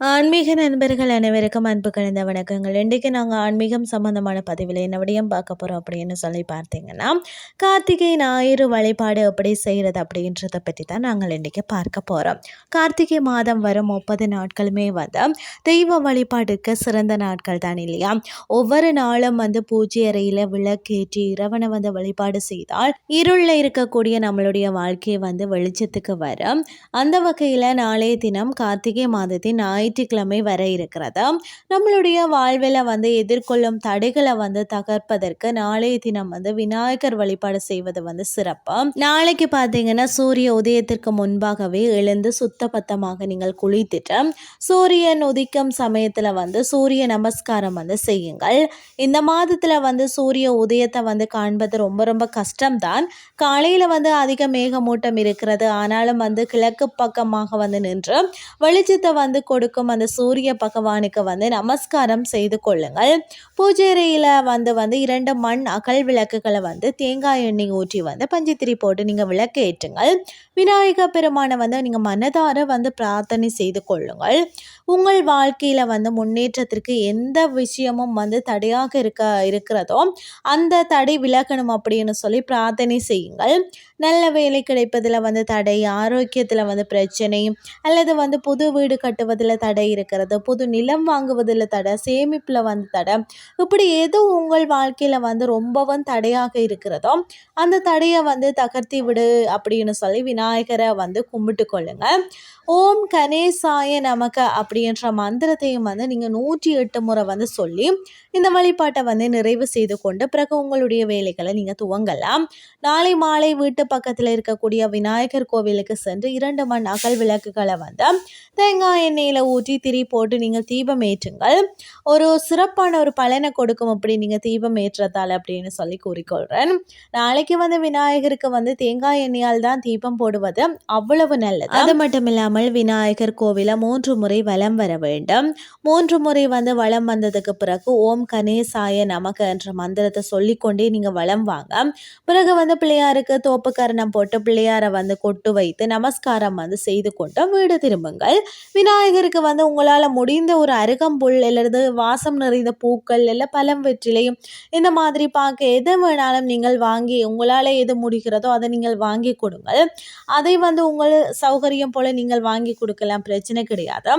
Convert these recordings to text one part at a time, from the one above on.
ஆன்மீக நண்பர்கள் அனைவருக்கும் அன்பு கலந்த வணக்கங்கள். இன்றைக்கு நாங்கள் ஆன்மீகம் சம்பந்தமான பதிவில் என்ன விடயம் பார்க்க போகிறோம் அப்படின்னு சொல்லி பார்த்தீங்கன்னா கார்த்திகை ஞாயிறு வழிபாடு எப்படி செய்கிறது அப்படின்றத பற்றி தான் நாங்கள் இன்றைக்கி பார்க்க போகிறோம் கார்த்திகை மாதம் வரும் முப்பது நாட்களுமே வந்து தெய்வ வழிபாடுக்கு சிறந்த நாட்கள் தான் இல்லையா? ஒவ்வொரு நாளும் வந்து பூஜை அறையில் விளக்கேற்றி இரவனை வந்து வழிபாடு செய்தால் இருளில் இருக்கக்கூடிய நம்மளுடைய வாழ்க்கையை வந்து வெளிச்சத்துக்கு வரும். அந்த வகையில் நாளைய தினம் கார்த்திகை மாதத்தின் ஞாயிறு ஞாயிற்றுக்கிழமை வர இருக்கிறது? நம்மளுடைய வாழ்வில் வந்து எதிர்கொள்ளும் தடைகளை வந்து தகர்ப்பதற்கு நாளைய தினம் வந்து விநாயகர் வழிபாடு செய்வது வந்து சிறப்பு? நாளைக்கு பார்த்தீங்கன்னா சூரிய உதயத்திற்கு முன்பாகவே எழுந்து சுத்த பத்தமாக நீங்கள் குளித்துட்டு சூரியன் உதிக்கும் சமயத்தில் வந்து சூரிய நமஸ்காரம் வந்து செய்யுங்கள். இந்த மாதத்தில் வந்து சூரிய உதயத்தை வந்து காண்பது ரொம்ப ரொம்ப கஷ்டம்தான். காலையில் வந்து அதிக மேகமூட்டம் இருக்கிறது. ஆனாலும் வந்து கிழக்கு பக்கமாக வந்து நின்று வெளிச்சத்தை வந்து கொடுக்கும் இருக்கும் அந்த சூரிய பகவானுக்கு வந்து நமஸ்காரம் செய்து கொள்ளுங்கள். பூஜைறையில் வந்து வந்து இரண்டு மண் அகல் விளக்குகளை வந்து தேங்காய் எண்ணெய் ஊற்றி வந்து பஞ்சத்திரி போட்டு நீங்கள் விளக்கு ஏற்றுங்கள். விநாயக பெருமானை வந்து நீங்கள் மனதார வந்து பிரார்த்தனை செய்து கொள்ளுங்கள். உங்கள் வாழ்க்கையில் வந்து முன்னேற்றத்திற்கு எந்த விஷயமும் வந்து தடையாக இருக்க இருக்கிறதோ அந்த தடை விலகணும் அப்படின்னு சொல்லி பிரார்த்தனை செய்யுங்கள். நல்ல வேலை கிடைப்பதில் வந்து தடை ஆரோக்கியத்தில் வந்து பிரச்சனை அல்லது வந்து புது வீடு கட்டுவதில் தடை இருக்கிறது புது நிலம் வாங்குவதில் தடை சேமிப்பில் வந்து தடை. இப்படி எது உங்கள் வாழ்க்கையில் வந்து ரொம்பவும் தடையாக இருக்கிறதோ அந்த தடையை வந்து தகர்த்தி விடு அப்படின்னு சொல்லி விநாயகரை வந்து கும்பிட்டு கொள்ளுங்க. ஓம் கணேசாய நமக்கு அப்படின்ற மந்திரத்தையும் வந்து நீங்கள் நூற்றி எட்டு முறை வந்து சொல்லி இந்த வழிபாட்டை வந்து நிறைவு செய்து கொண்டு பிறகு உங்களுடைய வேலைகளை நீங்கள் துவங்கலாம். நாளை மாலை வீட்டு பக்கத்தில் இருக்கக்கூடிய விநாயகர் கோவிலுக்கு சென்று இரண்டு மண் அகல் விளக்குகளை வந்து தேங்காய் எண்ணெயில் ஊற்றி திரி போட்டு நீங்கள் தீபம் ஏற்றுங்கள். ஒரு சிறப்பான ஒரு பலனை கொடுக்கும் அப்படி நீங்கள் தீபம் ஏற்றத்தால் அப்படின்னு சொல்லி கூறிக்கொள்கிறேன் நாளைக்கு வந்து விநாயகருக்கு வந்து தேங்காய் எண்ணெயால் தான் தீபம் போடுவது அவ்வளவு நல்லது. அது மட்டும் இல்லாமல் விநாயகர் கோவிலை மூன்று முறை வலம் வர வேண்டும். மூன்று முறை வந்து வளம் வந்ததுக்கு பிறகு ஓம் கணேசாய நமக்கு என்ற மந்திரத்தை சொல்லிக்கொண்டே நீங்கள் வளம் வாங்க. பிறகு வந்து பிள்ளையாருக்கு தோப்பு கரணம் போட்டு பிள்ளையாரை வந்து கொட்டு வைத்து நமஸ்காரம் வந்து செய்து கொண்டு வீடு திரும்புங்கள். விநாயகருக்கு வந்து உங்களால் முடிந்த ஒரு அருகம்புல் அல்லது வாசம் நிறைந்த பூக்கள் இல்லை பழம் வெற்றிலையும் இந்த மாதிரி பார்க்க எது வேணாலும் நீங்கள் வாங்கி உங்களால் எது முடிகிறதோ அதை நீங்கள் வாங்கி கொடுங்கள். அதை வந்து உங்கள் சௌகரியம் போல் நீங்கள் வாங்கி கொடுக்கலாம் பிரச்சனை கிடையாது.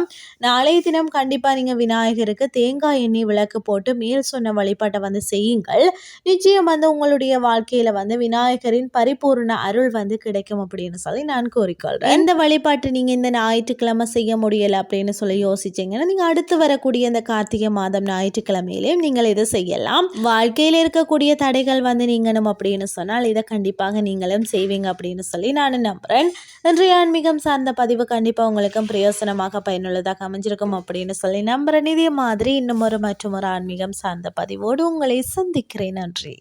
நாளைய தினம் கண்டிப்பாக நீங்கள் விநாயகருக்கு தேங்காய் எண்ணெய் விளக்கு போட்டு மேல் சொன்ன வழிபாட்டை வந்து செய்யுங்கள். நிச்சயம் வந்து உங்களுடைய வாழ்க்கையில் வந்து விநாயகரின் பரிபூர்ண அருள் வந்து கிடைக்கும் அப்படின்னு சொல்லி நான் கூறிக்கொள்கிறேன் இந்த வழிபாட்டு நீங்கள் இந்த ஞாயிற்றுக்கிழமை செய்ய முடியலை அப்படின்னு அப்படின்னு சொல்லி யோசிச்சிங்கன்னா நீங்கள் அடுத்து வரக்கூடிய இந்த கார்த்திகை மாதம் ஞாயிற்றுக்கிழமையிலையும் நீங்கள் இதை செய்யலாம். வாழ்க்கையில் இருக்கக்கூடிய தடைகள் வந்து நீங்கணும் அப்படின்னு சொன்னால் இதை கண்டிப்பாக நீங்களும் செய்வீங்க அப்படின்னு சொல்லி நான் நம்புகிறேன் இன்றைய ஆன்மீகம் சார்ந்த பதிவு கண்டிப்பாக உங்களுக்கும் பிரயோசனமாக பயனுள்ளதாக அமைஞ்சிருக்கும் அப்படின்னு சொல்லி நம்புகிறேன் இதே மாதிரி இன்னும் ஒரு மற்றும் ஒரு ஆன்மீகம் சார்ந்த பதிவோடு உங்களை சந்திக்கிறேன். நன்றி.